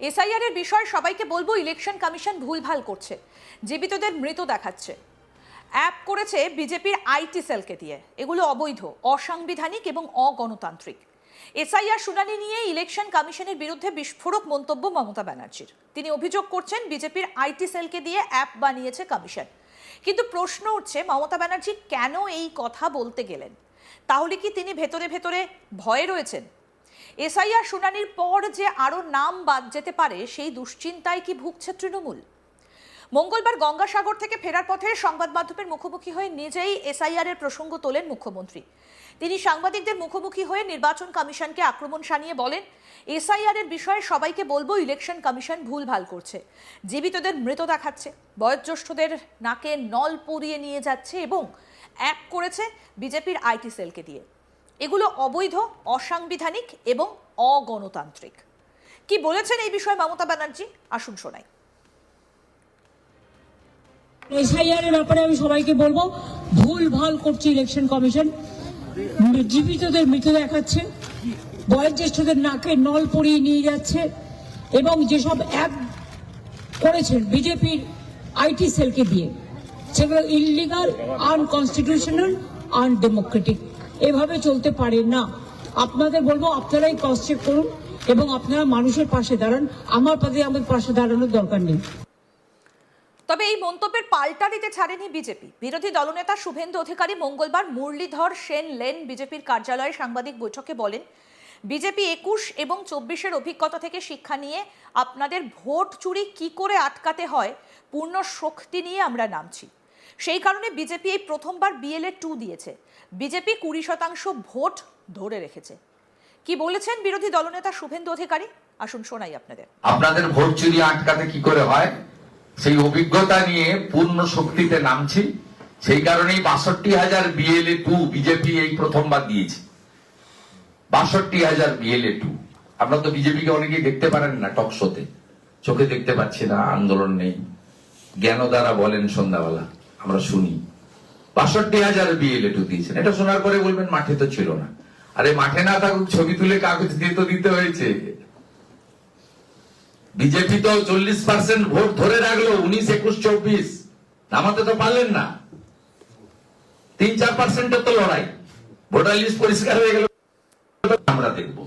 SIR এর বিষয়ে সবাইকে বলব, ইলেকশন কমিশন ভুলভাল করছে। জীবিতদের মৃত দেখাচ্ছে। অ্যাপ করেছে বিজেপির আইটি সেলকে দিয়ে। এগুলো অবৈধ, অসাংবিধানিক এবং অগণতান্ত্রিক। এসআইআর শুনানি নিয়ে ইলেকশন কমিশনের বিরুদ্ধে বিস্ফোরক মন্তব্য মমতা ব্যানার্জির। তিনি অভিযোগ করছেন, বিজেপির আইটি সেলকে দিয়ে অ্যাপ বানিয়েছে কমিশন। কিন্তু প্রশ্ন উঠছে, মমতা ব্যানার্জি কেন এই কথা বলতে গেলেন? তাহলে কি তিনি ভেতরে ভেতরে ভয়ে রয়েছেন? এসআইআর শুনানির পর যে আরও নাম বাদ যেতে পারে, সেই দুশ্চিন্তায় কি ভুগছে তৃণমূল? মঙ্গলবার গঙ্গাসাগর থেকে ফেরার পথে সংবাদ মাধ্যমের মুখোমুখি হয়ে নিজেই এসআইআর এর প্রসঙ্গ তোলেন মুখ্যমন্ত্রী। তিনি সাংবাদিকদের মুখোমুখি হয়ে নির্বাচন কমিশনকে আক্রমণ সানিয়ে বলেন, এসআইআর এর বিষয়ে সবাইকে বলব ইলেকশন কমিশন ভুল ভালো করছে। জীবিতদের মৃত দেখাচ্ছে, বয়োজ্যেষ্ঠদের নাকে নল পরিয়ে নিয়ে যাচ্ছে এবং এক করেছে বিজেপির আইটি সেলকে দিয়ে। এগুলো অবৈধ, অসাংবিধানিক এবং অগণতান্ত্রিক। কি বলেছেন এই বিষয়ে মমতা ব্যানার্জি? আসুন শোনাই। এসআইআর এর ব্যাপারে আমি সবাইকে বলব, ভুল ভালো করছে ইলেকশন কমিশন। জীবিতদের মৃত দেখাচ্ছে, বয়োজ্যেষ্ঠদের নাকে নল পরিয়ে নিয়ে যাচ্ছে, এবং যেসব অ্যাপ করেছেন বিজেপির আইটি সেলকে দিয়ে, সেগুলো ইলিগাল, আনকনস্টিটিউশনাল, আনডেমোক্রেটিক। এভাবে চলতে পারে না। আপনাদের বলব, আপনারাই ক্রস চেক করুন এবং আপনারা মানুষের পাশে দাঁড়ান। আমার পদে আমাদের পাশে দাঁড়ানোর দরকার নেই। তবে এই মন্তব্যের পাল্টা দিতে ছাড়েনি বিজেপি। বিরোধী দলনেতা শুভেন্দু অধিকারী মঙ্গলবার মুরলীধর সেন লেন বিজেপির কার্যালয়ে সাংবাদিক বৈঠকে বলেন, বিজেপি একুশ এবং চব্বিশের অভিজ্ঞতা থেকে শিক্ষা নিয়ে আপনাদের ভোট চুরি কি করে আটকাতে হয়, পূর্ণ শক্তি নিয়ে আমরা নামছি। সেই কারণে বিজেপি এই প্রথমবার বিএলএ টু দিয়েছে। বিজেপি কুড়ি শতাংশ ভোট ধরে রেখেছে। কি বলেছেন বিরোধী দলনেতা শুভেন্দু অধিকারী? আসুন শোনাই আপনাদের। আপনাদের ভোট চুরি আটকাতে কি করে হয়? সেই অভিজ্ঞতা নিয়ে পূর্ণ শক্তিতে নামছি। সেই কারণেই বাষট্টি হাজার বিএলএ টু বিজেপি এই প্রথমবার দিয়েছে। বাষট্টি হাজার বিএলএ টু আপনারা তো বিজেপিকে অনেকেই দেখতে পারেন না টক শোতে চোখে দেখতে পাচ্ছি না, আন্দোলন নেই। জ্ঞান দ্বারা বলেন সন্ধ্যাবেলা। আমরা শুনি। বাষট্টি হাজার বিএলএ টু দিয়েছেন এটা শোনার পরে বলবেন মাঠে তো ছিল না। আরে মাঠে না থাকুক ছবি তুলে কাগজ দিয়ে তো দিতে হয়েছে। বিজেপি তো চল্লিশ পার্সেন্ট ভোট ধরে রাখল উনিশ একুশ চব্বিশ। নামাতে তো পারলেন না। তিন চার পার্সেন্টের তো লড়াই। ভোটার লিস্ট পরিষ্কার হয়ে গেল। আমরা দেখব।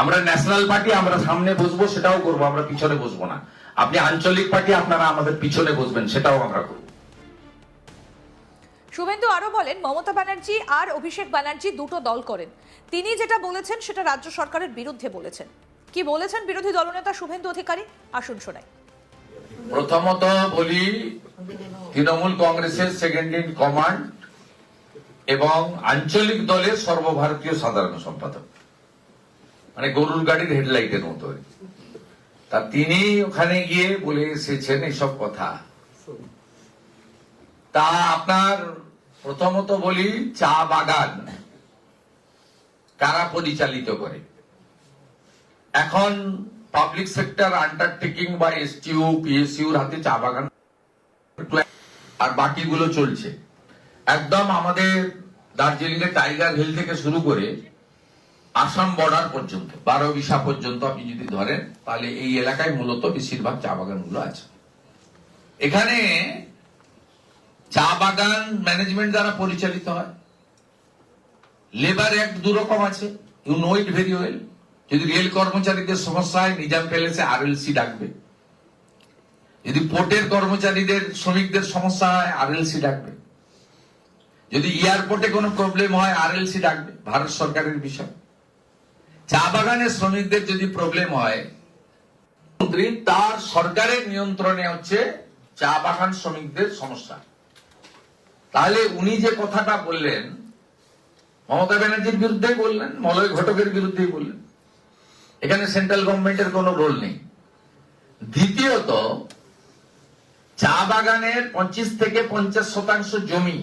আমরা ন্যাশনাল পার্টি আমরা সামনে বসবো সেটাও করব আমরা পিছনে বসবো না। আপনি আঞ্চলিক পার্টি আপনারা আমাদের পিছনে বসবেন সেটাও আমরা করব। শুভেন্দু আরও বলেন, মমতা ব্যানার্জি আর অভিষেক ব্যানার্জি দুটো দল করেন। তিনি যেটা বলেছেন, সেটা রাজ্য সরকারের বিরুদ্ধে বলেছেন। কি বলেছেন বিরোধী দলনেতা শুভেন্দু অধিকারী? আসুন শোনাই। প্রথমত বলি, তৃণমূল কংগ্রেসের সেকেন্ড ইন কমান্ড এবং আঞ্চলিক দলের সর্বভারতীয় সাধারণ সম্পাদক। মানে গরুর গাড়ির হেডলাইটের মতো তা তিনি ওখানে গিয়ে বলে এসেছেন এইসব কথা। তা আপনার প্রথমত বলি চা বাগান। কারা পরিচালিত করে? এখন পাবলিক সেক্টর আন্ডারটেকিং বা এসটিউ পিএসইউর হাতে চা বাগান আর বাকিগুলো চলছে। একদম আমাদের দার্জিলিং এর টাইগার হিল থেকে শুরু করে আসাম বর্ডার পর্যন্ত, বারো বিশা পর্যন্ত আপনি যদি ধরেন, তাহলে এই এলাকায় মূলত বেশিরভাগ চা বাগানগুলো আছে। এখানে চা বাগান ম্যানেজমেন্ট দ্বারা পরিচালিত হয়। লেবার অ্যাক্ট দু রকম আছে you know it very well যদি রেল কর্মচারীদের সমস্যা হয় নিজাম প্যালেসে আরএলসি ডাকবে। যদি পোর্টের কর্মচারীদের, শ্রমিকদের সমস্যা হয় আর আরএলসি ডাকবে। যদি এয়ারপোর্টে কোনো প্রবলেম হয় আর আরএলসি ডাকবে, ভারত সরকারের বিষয়। চা বাগানের শ্রমিকদের যদি প্রবলেম হয় তার সরকারের নিয়ন্ত্রণে হচ্ছে চা বাগান শ্রমিকদের সমস্যা। তাহলে উনি যে কথাটা বললেন, মমতা ব্যানার্জির বিরুদ্ধেই বললেন, মলয় ঘটকের বিরুদ্ধেই বললেন। এখানে সেন্ট্রাল গভর্নমেন্টের কোনো রোল নেই। দ্বিতীয়ত, চা বাগানের পঁচিশ থেকে পঞ্চাশ শতাংশ জমি,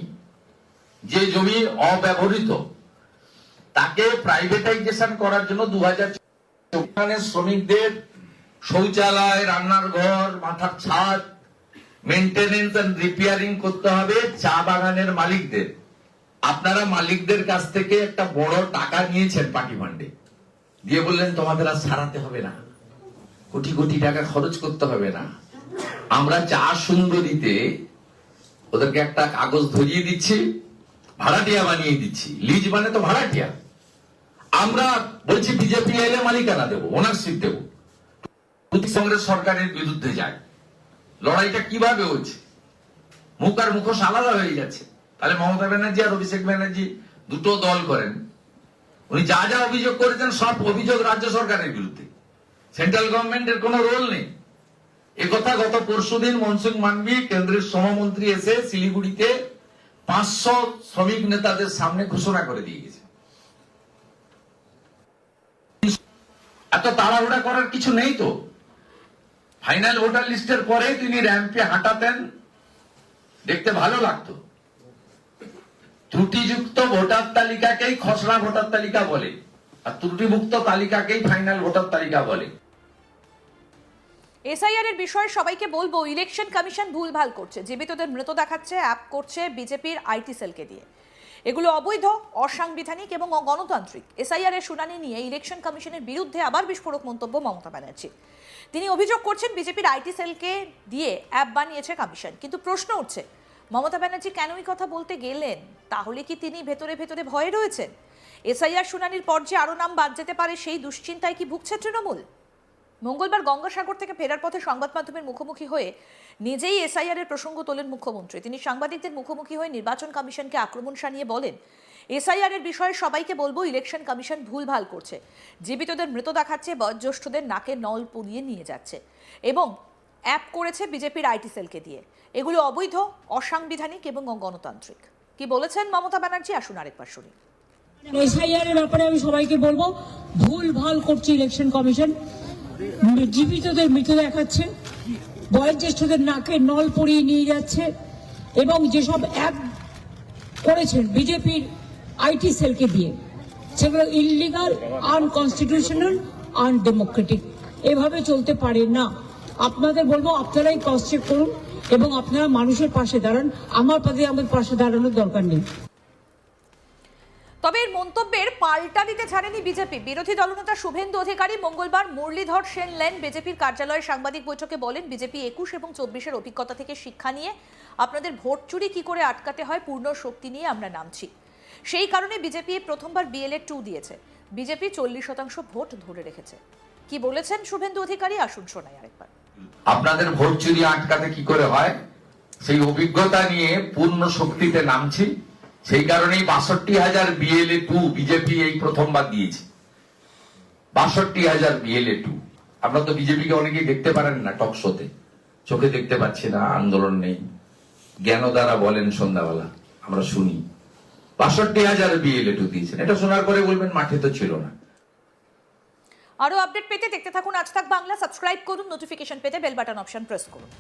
যে জমি অব্যবহৃত, তাকে প্রাইভেটাইজেশন করার জন্য দু হাজার শ্রমিকদের শৌচালয়, রান্নার ঘর, মাথার ছাদ মেনটেনেন্স এন্ড রিপেয়ারিং করতে হবে চা বাগানের মালিকদের। আপনারা মালিকদের কাছ থেকে একটা বড় টাকা নিয়েছেন পার্টি ফান্ডে। দিয়ে বললেন, তোমাদের আর সারাতে হবে না। কোটি কোটি টাকা খরচ করতে হবে না। আমরা চা সুন্দরীতে ওদেরকে একটা কাগজ ধরিয়ে দিচ্ছি, ভাড়াটিয়া বানিয়ে দিচ্ছি। লিজ মানে তো ভাড়াটিয়া। আমরা বলছি, বিজেপি এলে মালিকানা দেবো ওনারশিপ দেবো। কংগ্রেস সরকারের বিরুদ্ধে যায়। লড়াইটা কীভাবে হচ্ছে? মুখ আর মুখোশ আলাদা হয়ে যাচ্ছে। তাহলে মমতা ব্যানার্জি আর অভিষেক ব্যানার্জি দুটো দল করেন। উনি যা যা অভিযোগ করেছেন সব অভিযোগ রাজ্য সরকারের বিরুদ্ধে। সেন্ট্রাল গভর্নমেন্টের কোনো রোল নেই। এ কথা গত পরশুদিন মনসুখ মান্ডি কেন্দ্রের শ্রমমন্ত্রী এসে শিলিগুড়িতে পাঁচশো শ্রমিক নেতাদের সামনে ঘোষণা করে দিয়ে গেছে। এত তাড়াহুড়া করার কিছু নেই তো? ফাইনাল ভোটার লিস্টের পরে তিনি র্যাম্পে হাঁটাতেন। দেখতে ভালো লাগতো। ত্রুটিযুক্ত ভোটার তালিকাকেই খসড়া ভোটার তালিকা বলে। আর ত্রুটিমুক্ত তালিকাকেই ফাইনাল ভোটার তালিকা বলে। এসআইআর এর বিষয়ে সবাইকে বলব ইলেকশন কমিশন ভুলভাল করছে। জীবিতদের মৃত দেখাচ্ছে অ্যাপ করছে, বিজেপির আইটি সেলকে দিয়ে। এগুলো অবৈধ, অসাংবিধানিক এবং অগণতান্ত্রিক। এসআইআর এর শুনানি নিয়ে ইলেকশন কমিশনের বিরুদ্ধে আবার বিস্ফোরক মন্তব্য মমতা ব্যানার্জি তিনি অভিযোগ করছেন, বিজেপির আইটি সেলকে দিয়ে অ্যাপ বানিয়েছে কমিশন। কিন্তু প্রশ্ন উঠছে, মমতা ব্যানার্জি কেনই কথা বলতে গেলেন? তাহলে কি তিনি ভেতরে ভেতরে ভয়ে রয়েছেন? এসআইআর শুনানির পর যে আরও নাম বাদ যেতে পারে, সেই দুশ্চিন্তায় কি ভুগছে তৃণমূল? মঙ্গলবার গঙ্গাসাগর থেকে ফেরার পথে সংবাদ মাধ্যমের মুখোমুখি হয়ে নিজেই এসআইআর এর প্রসঙ্গ তোলেন মুখ্যমন্ত্রী। তিনি সাংবাদিকদের মুখোমুখি হয়ে নির্বাচন কমিশনকে আক্রমণ সানিয়ে বলেন, এসআইআর এর বিষয়ে সবাইকে বলব, ইলেকশন কমিশন ভুলভাল করছে। জীবিতদের মৃত দেখাচ্ছে, বয়োজ্যেষ্ঠদের নাকে নল পুড়িয়ে নিয়ে যাচ্ছে এবং অ্যাপ করেছে বিজেপির আইটি সেলকে দিয়ে। এগুলো অবৈধ, অসাংবিধানিক এবং গণতান্ত্রিক। কি বলেছেন মমতা ব্যানার্জি? আসুন আরেকবার শুনি। এসআইআর এর ব্যাপারে আমি সবাইকে বলব, ভুল ভালো করছে ইলেকশন কমিশন। জীবিতদের মৃত দেখাচ্ছে, বয়োজ্যেষ্ঠদের নাকে নল পরিয়ে নিয়ে যাচ্ছে, এবং যেসব অ্যাপ করেছেন বিজেপির আইটি সেলকে দিয়ে, সেগুলো ইলিগাল আনকনস্টিটিউশনাল, আনডেমোক্রেটিক। এভাবে চলতে পারে না। আপনাদের বলব, আপনারাই ক্রস চেক করুন, এবং আপনারা মানুষের পাশে দাঁড়ান। আমার পাশে, আমাদের পাশে দাঁড়ানোর দরকার নেই। তবে এর মন্তব্যের পাল্টা দিতে ছাড়েনি বিজেপি। বিরোধী দলনেতা শুভেন্দু অধিকারী মঙ্গলবার মুরলীধর সেন লেন বিজেপির কার্যালয়ে সাংবাদিক বৈঠকে বলেন, বিজেপি একুশ এবং চব্বিশের অভিজ্ঞতা থেকে শিক্ষা নিয়ে আপনাদের ভোট চুরি কি করে আটকাতে হয়, পূর্ণ শক্তি নিয়ে আমরা নামছি। সেই কারণে বিজেপি প্রথমবার বিএলএ টু দিয়েছে। বিজেপি চল্লিশ শতাংশ ভোট ধরে রেখেছে। কি বলেছেন শুভেন্দু অধিকারী? আসুন শোনাই আরেকবার। আপনাদের ভোট চুরি আটকাতে কি করে হয়? সেই অভিজ্ঞতা নিয়ে পূর্ণ শক্তিতে নামছি। সেই কারণেই বাষট্টি হাজার বিএলএ টু বিজেপি এই প্রথমবার দিয়েছে। বাষট্টি হাজার বিএলএ টু আপনারা তো বিজেপিকে অনেকেই দেখতে পারেন না টক শোতে চোখে দেখতে পাচ্ছি না, আন্দোলন নেই। জ্ঞান দ্বারা বলেন সন্ধ্যাবেলা, আমরা শুনি। বাষট্টি হাজার বিএলএ টু দিয়েছেন। এটা শোনার পরে বলবেন মাঠে তো ছিল না। আরও আপডেট পেতে দেখতে থাকুন আজ তাক বাংলা। সাবস্ক্রাইব করুন নোটিফিকেশন পেতে বেল বাটন অপশন প্রেস করুন।